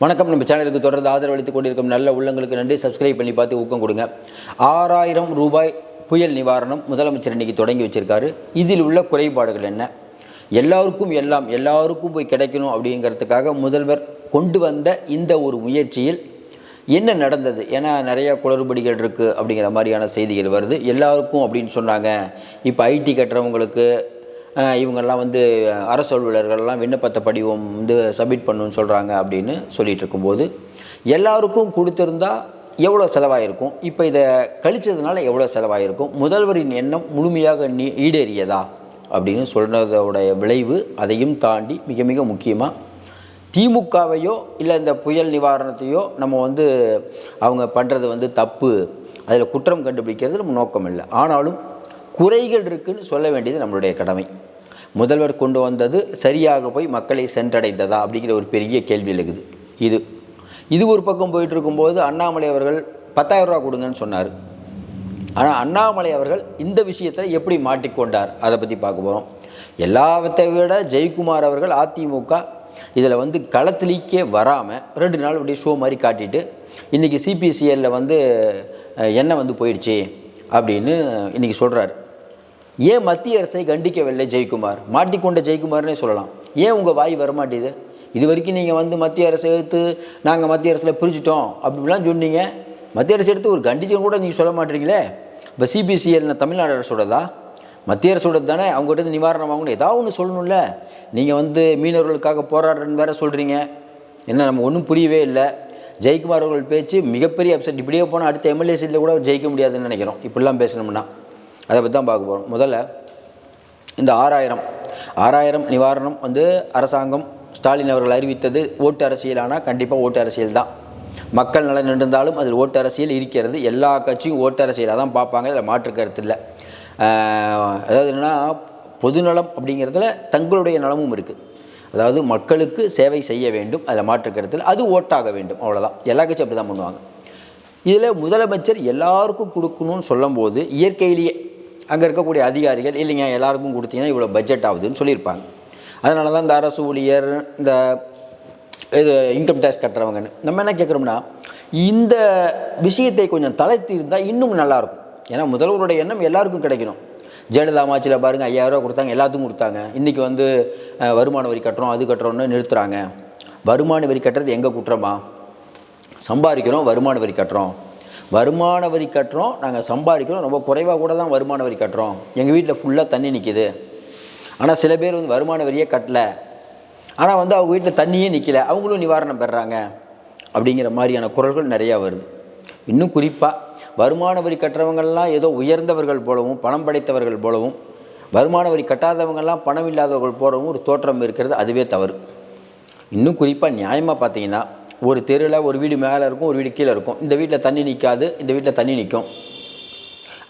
வணக்கம். நம்ம சேனலுக்கு தொடர்ந்து ஆதரவு அளித்துக் கொண்டிருக்கும் நல்ல உள்ளங்களுக்கு நன்றி. சப்ஸ்கிரைப் பண்ணி பார்த்து ஊக்கம் கொடுங்க. ஆறாயிரம் ரூபாய் புயல் நிவாரணம் முதலமைச்சர் இன்னைக்கு தொடங்கி வச்சிருக்காரு. இதில் உள்ள குறைபாடுகள் என்ன? எல்லாருக்கும் எல்லாம் எல்லாருக்கும் போய் கிடைக்கணும் அப்படிங்கிறதுக்காக முதல்வர் கொண்டு வந்த இந்த ஒரு முயற்சியில் என்ன நடந்தது? ஏன்னா நிறையா குளறுபடிகள் இருக்குது அப்படிங்கிற மாதிரியான செய்திகள் வருது. எல்லாருக்கும் அப்படின்னு சொன்னாங்க. இப்போ ஐடி கட்டுறவங்களுக்கு இவங்கெல்லாம் வந்து அரசு அலுவலர்கள்லாம் விண்ணப்பத்தை படிவம் வந்து சப்மிட் பண்ணுன்னு சொல்கிறாங்க அப்படின்னு சொல்லிட்டு இருக்கும்போது எல்லாருக்கும் கொடுத்துருந்தா எவ்வளோ செலவாயிருக்கும்? இப்போ இதை கழிச்சதுனால எவ்வளோ செலவாயிருக்கும்? முதல்வரின் எண்ணம் முழுமையாக நீ ஈடேறியதா? அப்படின்னு சொல்கிறதோடைய விளைவு அதையும் தாண்டி மிக மிக முக்கியமாக திமுகவையோ இல்லை இந்த புயல் நிவாரணத்தையோ நம்ம வந்து அவங்க பண்ணுறது வந்து தப்பு அதில் குற்றம் கண்டுபிடிக்கிறது நம்ம நோக்கம் இல்லை ஆனாலும் குறைகள் இருக்குன்னு சொல்ல வேண்டியது நம்மளுடைய கடமை. முதல்வர் கொண்டு வந்தது சரியாக போய் மக்களை சென்றடைந்ததா அப்படிங்கிற ஒரு பெரிய கேள்வி இருக்குது இது. இது ஒரு பக்கம் போயிட்டு இருக்கும்போது அண்ணாமலை அவர்கள் பத்தாயிரம் ரூபா கொடுங்கன்னு சொன்னார். ஆனால் அண்ணாமலை அவர்கள் இந்த விஷயத்தில் எப்படி மாட்டிக்கொண்டார்? அதை பற்றி பார்க்க போகிறோம் எல்லாவற்றை விட ஜெயக்குமார் அவர்கள் அதிமுக இதில் வந்து களத்திலேக்கே வராமல் ரெண்டு நாள் அப்படியே ஷோ மாதிரி காட்டிட்டு இன்றைக்கி சிபிசிஎல்லில் வந்து என்ன வந்து போயிடுச்சு அப்படின்னு இன்றைக்கி சொல்கிறார் ஏன் மத்திய அரசை கண்டிக்கவில்லை ஜெயக்குமார்? மாட்டிக்கொண்ட ஜெயக்குமார்னே சொல்லலாம். ஏன் உங்கள் வாய் வரமாட்டேது? இது வரைக்கும் நீங்கள் வந்து மத்திய அரசை எடுத்து நாங்கள் மத்திய அரசில் பிரிஞ்சுட்டோம் அப்படிலாம் சொன்னீங்க. மத்திய அரசு எடுத்து ஒரு கண்டிஷன் கூட நீங்கள் சொல்ல மாட்டீங்களே? இப்போ சிபிசிஎல் தமிழ்நாடு அரசோடதா? மத்திய அரசோட தானே? அவங்ககிட்ட இருந்து நிவாரணம் வாங்கணும். ஏதாவது ஒன்று சொல்லணும்ல. நீங்கள் வந்து மீனவர்களுக்காக போராடுறேன்னு வேற சொல்கிறீங்க என்ன நம்ம ஒன்றும் புரியவே இல்லை. ஜெயக்குமார் அவர்கள் பேச்சு மிகப்பெரிய அப்செட் இப்படியே போனால் அடுத்த எம்எல்ஏ சீட்டில் கூட ஜெயிக்க முடியாதுன்னு நினைக்கிறோம். இப்படிலாம் பேசணும்னா. அதை பற்றி தான் பார்க்க போகிறோம் முதல்ல இந்த ஆறாயிரம் ஆறாயிரம் நிவாரணம் வந்து அரசாங்கம் ஸ்டாலின் அவர்கள் அறிவித்தது ஓட்டு அரசியலானால் கண்டிப்பாக ஓட்டு அரசியல் தான். மக்கள் நலன் இருந்தாலும் அதில் ஓட்டு அரசியல் இருக்கிறது. எல்லா கட்சியும் ஓட்டு அரசியலாக தான் பார்ப்பாங்க. அதில் மாற்று கருத்து இல்லை. அதாவது என்னென்னா பொதுநலம் அப்படிங்கிறதுல தங்களுடைய நலமும் இருக்குது அதாவது மக்களுக்கு சேவை செய்ய வேண்டும். அதில் மாற்று கருத்தில் அது ஓட்டாக வேண்டும். அவ்வளோதான் எல்லா கட்சியும் அப்படி தான் பண்ணுவாங்க. இதில் முதலமைச்சர் எல்லாருக்கும் கொடுக்கணும்னு சொல்லும்போது இயற்கையிலேயே அங்கே இருக்கக்கூடிய அதிகாரிகள் இல்லைங்க எல்லாருக்கும் கொடுத்தீங்கன்னா இவ்வளோ பட்ஜெட் ஆகுதுன்னு சொல்லியிருப்பாங்க. அதனால தான் இந்த அரசு ஊழியர் இந்த இது இன்கம் டேக்ஸ் கட்டுறவங்கன்னு நம்ம என்ன கேட்குறோம்னா இந்த விஷயத்தை கொஞ்சம் தளர்த்தி இருந்தால் இன்னும் நல்லாயிருக்கும். ஏன்னா முதல்வருடைய எண்ணம் எல்லாருக்கும் கிடைக்கணும். ஜெயலலிதா ஆட்சியில் பாருங்கள் ஐயாயிரரூவா கொடுத்தாங்க எல்லாத்துக்கும் கொடுத்தாங்க. இன்றைக்கி வந்து வருமான வரி கட்டுறோம் அது கட்டுறோம்னு நிறுத்துகிறாங்க வருமான வரி கட்டுறது எங்கே குற்றமா? சம்பாதிக்கிறோம் வருமான வரி கட்டுறோம். வருமான வரி கட்டுறோம் நாங்கள் சம்பாதிக்கிறோம் ரொம்ப குறைவாக கூட தான் வருமான வரி கட்டுறோம். எங்கள் வீட்டில் ஃபுல்லாக தண்ணி நிற்கிது ஆனால் சில பேர் வந்து வருமான வரியே கட்டல. ஆனால் வந்து அவங்க வீட்டில் தண்ணியே நிற்கல அவங்களும் நிவாரணம் பெறாங்க. அப்படிங்கிற மாதிரியான குரல்கள் நிறையா வருது. இன்னும் குறிப்பாக வருமான வரி கட்டுறவங்கள்லாம் ஏதோ உயர்ந்தவர்கள் போலவும் பணம் படைத்தவர்கள் போலவும் வருமான வரி கட்டாதவங்கள்லாம் பணம் இல்லாதவர்கள் போலவும் ஒரு தோற்றம் இருக்கிறது. அதுவே தவறு. இன்னும் குறிப்பாக நியாயமாக பார்த்தீங்கன்னா ஒரு தெருவில் ஒரு வீடு மேலே இருக்கும் ஒரு வீடு கீழே இருக்கும். இந்த வீட்டில் தண்ணி நிற்காது இந்த வீட்டில் தண்ணி நிற்கும்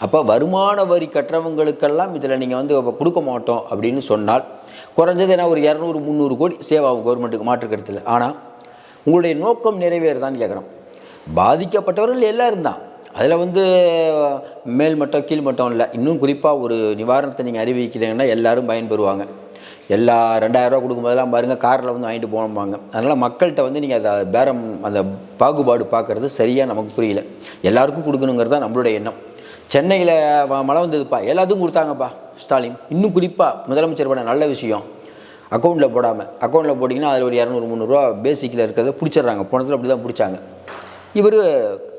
அப்போ வருமான வரி கட்டுறவங்களுக்கெல்லாம் இதில் நீங்கள் வந்து கொடுக்க மாட்டோம் அப்படின்னு சொன்னால் குறைஞ்சது என்ன ஒரு இரநூறு முந்நூறு கோடி சேவ் ஆகும் கவர்மெண்ட்டுக்கு மாற்றுக்கருத்தில் ஆனால் உங்களுடைய நோக்கம் நிறைவேறுதான்னு கேட்குறோம் பாதிக்கப்பட்டவர்கள் எல்லாரும் தான். அதில் வந்து மேல் கீழ்மட்டம் கீழ் மட்டம் இல்லை. இன்னும் குறிப்பாக ஒரு நிவாரணத்தை நீங்கள் அறிவிக்கிறீங்கன்னா எல்லாரும் பயன்பெறுவாங்க. எல்லா ரெண்டாயிரரூவா கொடுக்கும்போதெல்லாம் பாருங்கள் காரில் வந்து வாங்கிட்டு போனோம்பாங்க அதனால் மக்கள்கிட்ட வந்து நீங்கள் அதை பேரம் அந்த பாகுபாடு பார்க்குறது சரியாக நமக்கு புரியல. எல்லாருக்கும் கொடுக்கணுங்கிறது தான் நம்மளுடைய எண்ணம். சென்னையில் மழை வந்ததுப்பா எல்லாத்துக்கும் கொடுத்தாங்கப்பா ஸ்டாலின். இன்னும் குறிப்பாக முதலமைச்சர் பண்ண நல்ல விஷயம் அக்கௌண்ட்டில் போடாமல் அக்கௌண்ட்டில் போட்டிங்கன்னா அதில் ஒரு இரநூறு முந்நூறுரூவா பேசிக்கில் இருக்கிறத பிடிச்சிடுறாங்க. போனதில் அப்படி தான் பிடிச்சாங்க. இவர்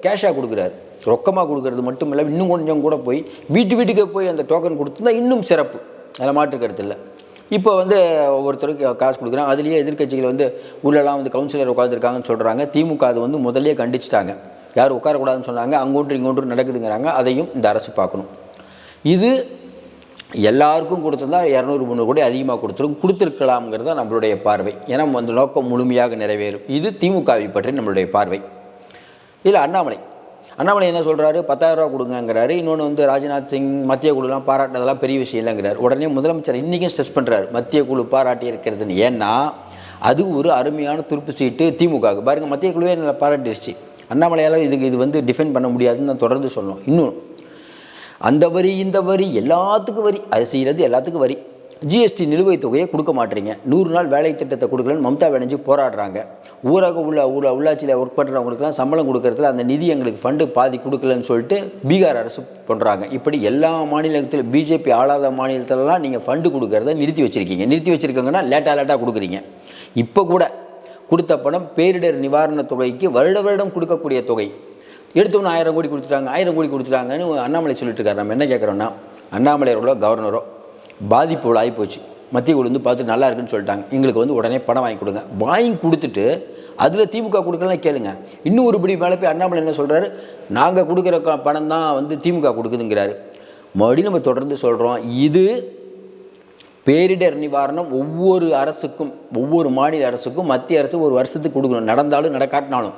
கேஷாக கொடுக்குறாரு. ரொக்கமாக கொடுக்கறது மட்டும் இல்லை இன்னும் கொஞ்சம் கூட போய் வீட்டு வீட்டுக்கே போய் அந்த டோக்கன் கொடுத்துருந்தா இன்னும் சிறப்பு. அதில் மாற்று கருத்து இல்லை. இப்போ வந்து ஒவ்வொருத்தருக்கு காசு கொடுக்குறாங்க. அதுலேயே எதிர்க்கட்சிகள் வந்து உள்ளெல்லாம் வந்து கவுன்சிலர் உட்காந்துருக்காங்கன்னு சொல்கிறாங்க திமுக அது வந்து முதல்ல கண்டிச்சிட்டாங்க. யாரும் உட்காரக்கூடாதுன்னு சொன்னாங்க. அங்கொன்று இங்கொன்று நடக்குதுங்கிறாங்க. அதையும் இந்த அரசு பார்க்கணும். இது எல்லாருக்கும் கொடுத்துருந்தா இரநூறு முந்நூறு கோடி அதிகமாக கொடுத்துரும். கொடுத்துருக்கலாம்ங்கிறது தான் நம்மளுடைய பார்வை. ஏன்னா அந்த நோக்கம் முழுமையாக நிறைவேறும். இது திமுகவை பற்றி நம்மளுடைய பார்வை. இதில் அண்ணாமலை. அண்ணாமலை என்ன சொல்கிறாரு பத்தாயிரரூவா கொடுங்கங்கிறாரு. இன்னொன்று வந்து ராஜ்நாத் சிங் மத்திய குழுலாம் பாராட்டினதெல்லாம் பெரிய விஷயம் இல்லைங்கிறார். உடனே முதலமைச்சர் இன்றைக்கும் ஸ்ட்ரெஸ் பண்ணுறாரு மத்திய குழு பாராட்டி இருக்கிறதுன்னு. ஏன்னா அது ஒரு அருமையான துருப்பு சீட்டு திமுகவுக்கு. பாருங்கள் மத்திய குழுவே நல்லா பாராட்டிடுச்சு. அண்ணாமலையால் இதுக்கு இது வந்து டிஃபெண்ட் பண்ண முடியாதுன்னு நான் தொடர்ந்து சொல்லணும். இன்னும் அந்த வரி இந்த வரி எல்லாத்துக்கும் வரி. அரிசியிலேருந்து எல்லாத்துக்கும் வரி. ஜிஎஸ்டி நிலுவைத் தொகையை கொடுக்க மாட்டீங்க. நூறு நாள் வேலை திட்டத்தை கொடுக்கலன்னு மம்தா பானர்ஜி போராடுறாங்க. ஊரக உள்ள உள்ள உள்ளாட்சியில் ஒர்க் பண்ணுறவங்களுக்குலாம் சம்பளம் கொடுக்கறதுல அந்த நிதி எங்களுக்கு ஃபண்டு பாதி கொடுக்கலன்னு சொல்லிட்டு பீகார் அரசு பண்ணுறாங்க இப்படி எல்லா மாநிலத்தில் பிஜேபி ஆளாத மாநிலத்திலலாம் நீங்கள் ஃபண்டு கொடுக்கறத நிறுத்தி வச்சுருக்கீங்க. நிறுத்தி வச்சுருக்கீங்கன்னா லேட்டாக லேட்டாக கொடுக்குறீங்க. இப்போ கூட கொடுத்த பணம் பேரிடர் நிவாரணத் தொகைக்கு வருட வருடம் கொடுக்கக்கூடிய தொகை. எடுத்தவொன்னு ஆயிரம் கோடி கொடுத்துட்டாங்க ஆயிரம் கோடி கொடுத்துட்டாங்கன்னு அண்ணாமலை சொல்லிட்டு இருக்காரு. நம்ம என்ன கேட்குறோன்னா உள்ள கவர்னரோ பாதிப்பு ஆகி ஆகிப்போச்சு மத்திய குழு வந்து பார்த்து நல்லா இருக்குன்னு சொல்லிட்டாங்க. எங்களுக்கு வந்து உடனே பணம் வாங்கி கொடுங்க. வாங்கி கொடுத்துட்டு அதில் திமுக கொடுக்கலாம் கேளுங்க. இன்னும் ஒரு படி மேலே போய் அண்ணாமலை என்ன சொல்கிறாரு நாங்கள் கொடுக்குற க- பணம் தான் வந்து திமுக கொடுக்குதுங்கிறாரு. மறுபடியும் நம்ம தொடர்ந்து சொல்கிறோம் இது பேரிடர் நிவாரணம் ஒவ்வொரு அரசுக்கும் ஒவ்வொரு மாநில அரசுக்கும் மத்திய அரசு ஒரு வருஷத்துக்கு கொடுக்கணும். நடந்தாலும் நடக்காட்டினாலும்.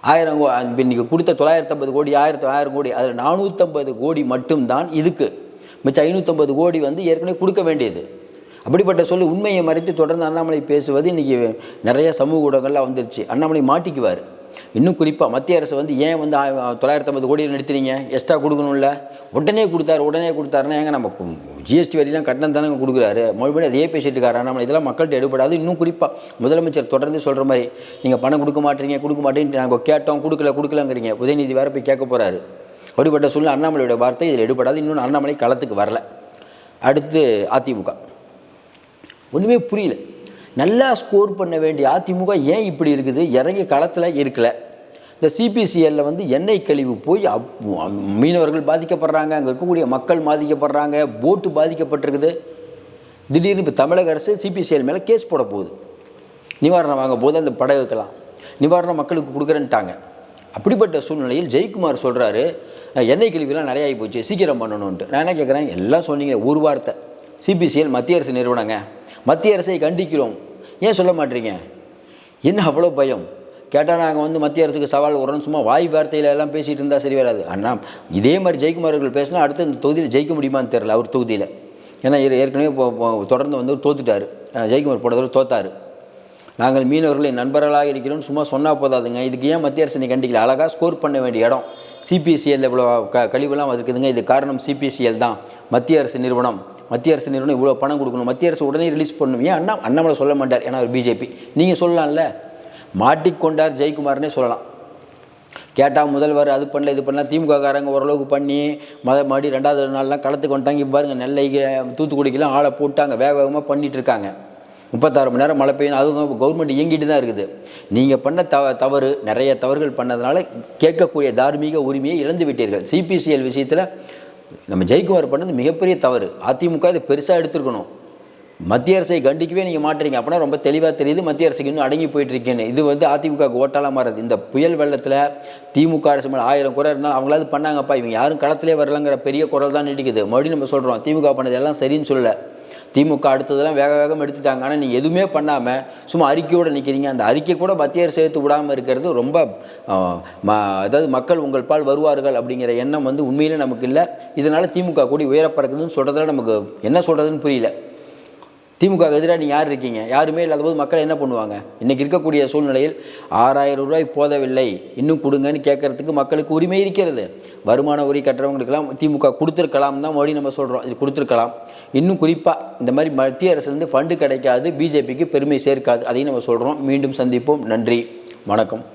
ஆயிரம் கோ இன்றைக்கி கொடுத்த தொள்ளாயிரத்தம்பது கோடி ஆயிரத்து ஆயிரம் கோடி அதில் நானூற்றம்பது கோடி மட்டும்தான் இதுக்கு. மிச்சம் ஐநூற்றம்பது கோடி வந்து ஏற்கனவே கொடுக்க வேண்டியது. அப்படிப்பட்ட சொல்லி உண்மையை மறைத்து தொடர்ந்து அண்ணாமலை பேசுவது இன்றைக்கி நிறைய சமூக ஊடகங்கள்லாம் வந்துருச்சு. அண்ணாமலை மாட்டிக்குவார். இன்னும் குறிப்பாக மத்திய அரசு வந்து ஏன் வந்து தொள்ளாயிரத்தம்பது கோடி நிறுத்துறீங்க எக்ஸ்ட்ரா கொடுக்கணும்ல. உடனே கொடுத்தாரு உடனே கொடுத்தாருன்னா ஏங்க நம்ம ஜிஎஸ்டி வரிலாம் கட்டணம் தானே கொடுக்குறாரு. மறுபடியும் அதையே பேசிட்டு இருக்காரு அண்ணாமலை. இதெல்லாம் மக்கள்கிட்ட எடுபடாது. இன்னும் குறிப்பாக முதலமைச்சர் தொடர்ந்து சொல்கிற மாதிரி நீங்கள் பணம் கொடுக்க மாட்டீங்க கொடுக்க மாட்டேன்னு நாங்கள் கேட்டோம் கொடுக்கல கொடுக்கலங்கிறீங்க. உதயநிதி வேறு போய் கேட்க போகிறாரு அப்படிப்பட்ட சூழ்நிலை அண்ணாமலையோட வார்த்தை இதில் எடுபடாது. இன்னொன்று அண்ணாமலை களத்துக்கு வரல. அடுத்து அதிமுக. ஒன்றுமே புரியல. நல்லா ஸ்கோர் பண்ண வேண்டிய அதிமுக ஏன் இப்படி இருக்குது? இறங்கி களத்தில் இருக்கலை. இந்த சிபிசிஎல்ல வந்து எண்ணெய் கழிவு போய் அப்- மீனவர்கள் பாதிக்கப்படுறாங்க. அங்கே இருக்கக்கூடிய மக்கள் பாதிக்கப்படுறாங்க. போட்டு பாதிக்கப்பட்டிருக்குது. திடீர்னு இப்போ தமிழக அரசு சிபிசிஎல் மேலே கேஸ் போட போகுது. நிவாரணம் வாங்க போது அந்த படகுக்கெல்லாம். நிவாரணம் மக்களுக்கு கொடுக்குறேன்ட்டாங்க. அப்படிப்பட்ட சூழ்நிலையில் ஜெயக்குமார் சொல்கிறாரு எண்ணெய் கேள்விலாம் நிறைய ஆகி போச்சு சீக்கிரம் பண்ணணுன்ட்டு நான் என்ன கேட்குறேன் எல்லாம் சொன்னீங்க ஒரு வார்த்தை. சிபிசிஎல் மத்திய அரசு நிறுவனங்க. மத்திய அரசை கண்டிக்கிறோம். ஏன் சொல்ல மாட்டீங்க? என்ன அவ்வளோ பயம்? கேட்டால் நாங்கள் வந்து மத்திய அரசுக்கு சவால் வரோம்னு சும்மா வாய் வார்த்தையில எல்லாம் பேசிகிட்டு இருந்தால் சரி வராது. அண்ணா இதே மாதிரி ஜெயக்குமார் அவர்கள் பேசினா அடுத்து இந்த தொகுதியில் ஜெயிக்க முடியுமான்னு தெரில அவர் தொகுதியில். ஏன்னா ஏற்கனவே இப்போ தொடர்ந்து வந்து தோத்துட்டார். ஜெயக்குமார் போன தோத்தார். நாங்கள் மீனவர்களின் நண்பர்களாக இருக்கிறோம்னு சும்மா சொன்னால் போதாதுங்க. இதுக்கு ஏன் மத்திய அரசு நீ கண்டிக்கல? அழகாக ஸ்கோர் பண்ண வேண்டிய இடம். சிபிசிஎல் இவ்வளோ க கழிவுலாம் இருக்குதுங்க இது காரணம் சிபிசிஎல் தான். மத்திய அரசு நிறுவனம். மத்திய அரசு நிறுவனம் இவ்வளோ பணம் கொடுக்கணும். மத்திய அரசு உடனே ரிலீஸ் பண்ணணும். ஏன் அண்ணா அண்ணாமலை சொல்ல மாட்டார். ஏன்னா அவர் பிஜேபி நீங்கள் சொல்லலாம்ல? மாட்டிக்கொண்டார் ஜெயக்குமார்னே சொல்லலாம். கேட்டால் முதல்வர் அது பண்ணல இது பண்ணலாம். திமுககாரங்க ஓரளவுக்கு பண்ணி மத மறுபடி ரெண்டாவது நாள்லாம் களத்துக்கு வந்துட்டாங்க பாருங்கள் நெல்லை தூத்துக்குடிக்கெலாம் ஆளை போட்டாங்க. வேக வேகமாக பண்ணிகிட்ருக்காங்க இருக்காங்க. முப்பத்தாறு மணி நேரம் மழை பெய்யும் அதுவும் கவர்மெண்ட் இயங்கிட்டு தான் இருக்குது. நீங்கள் பண்ண தவ தவறு நிறைய தவறுகள் பண்ணதுனால கேட்கக்கூடிய தார்மீக உரிமையை இழந்து விட்டீர்கள். சிபிசிஎல் விஷயத்தில் நம்ம ஜெயக்குமார் பண்ணது மிகப்பெரிய தவறு. அதிமுக இதை பெருசாக எடுத்துருக்கணும். மத்திய அரசை கண்டிக்கவே நீங்கள் மாட்டுறீங்க. அப்படின்னா ரொம்ப தெளிவாக தெரியுது. மத்திய அரசுக்கு இன்னும் அடங்கி போயிட்டு இருக்கேன்னு இது வந்து அதிமுக ஓட்டாலாம் மாறுது. இந்த புயல் வெள்ளத்தில் திமுக அரசு மேலே ஆயிரம் குறை இருந்தாலும் அவங்களாவது பண்ணாங்கப்பா. இவங்க யாரும் களத்திலே வரலங்கிற பெரிய குரல் தான் நீடிக்குது. மறுபடியும் நம்ம சொல்கிறோம் திமுக பண்ணது எல்லாம் சரின்னு சொல்லலை. திமுக அடுத்ததெல்லாம் வேக வேகம் எடுத்துட்டாங்க. ஆனால் நீங்கள் எதுவுமே பண்ணாமல் சும்மா அறிக்கையோடு நிற்கிறீங்க அந்த அறிக்கை கூட மத்திய அரசு விடாமல் இருக்கிறது ரொம்ப ம- அதாவது மக்கள் உங்கள் பால் வருவார்கள் அப்படிங்கிற எண்ணம் வந்து உண்மையிலே நமக்கு இல்லை. இதனால் திமுக கூடி உயரப்பறக்குதுன்னு சொல்கிறதுல நமக்கு என்ன சொல்கிறதுன்னு புரியல. திமுக எதிராக நீங்கள் யார் இருக்கீங்க? யாருமே இல்லாத போது மக்கள் என்ன பண்ணுவாங்க? இன்றைக்கி இருக்கக்கூடிய சூழ்நிலையில் ஆறாயிரம் ரூபாய் போதவில்லை. இன்னும் கொடுங்கன்னு கேட்கறதுக்கு மக்களுக்கு உரிமை இருக்கிறது. வருமான வரி கட்டுறவங்களுக்கெல்லாம் திமுக கொடுத்துருக்கலாம் தான் மறுபடியும் நம்ம சொல்கிறோம் இது கொடுத்துருக்கலாம். இன்னும் குறிப்பாக இந்த மாதிரி மத்திய அரசுலேருந்து ஃபண்டு கிடைக்காது. பிஜேபிக்கு பெருமை சேர்க்காது. அதையும் நம்ம சொல்கிறோம் மீண்டும் சந்திப்போம். நன்றி. வணக்கம்.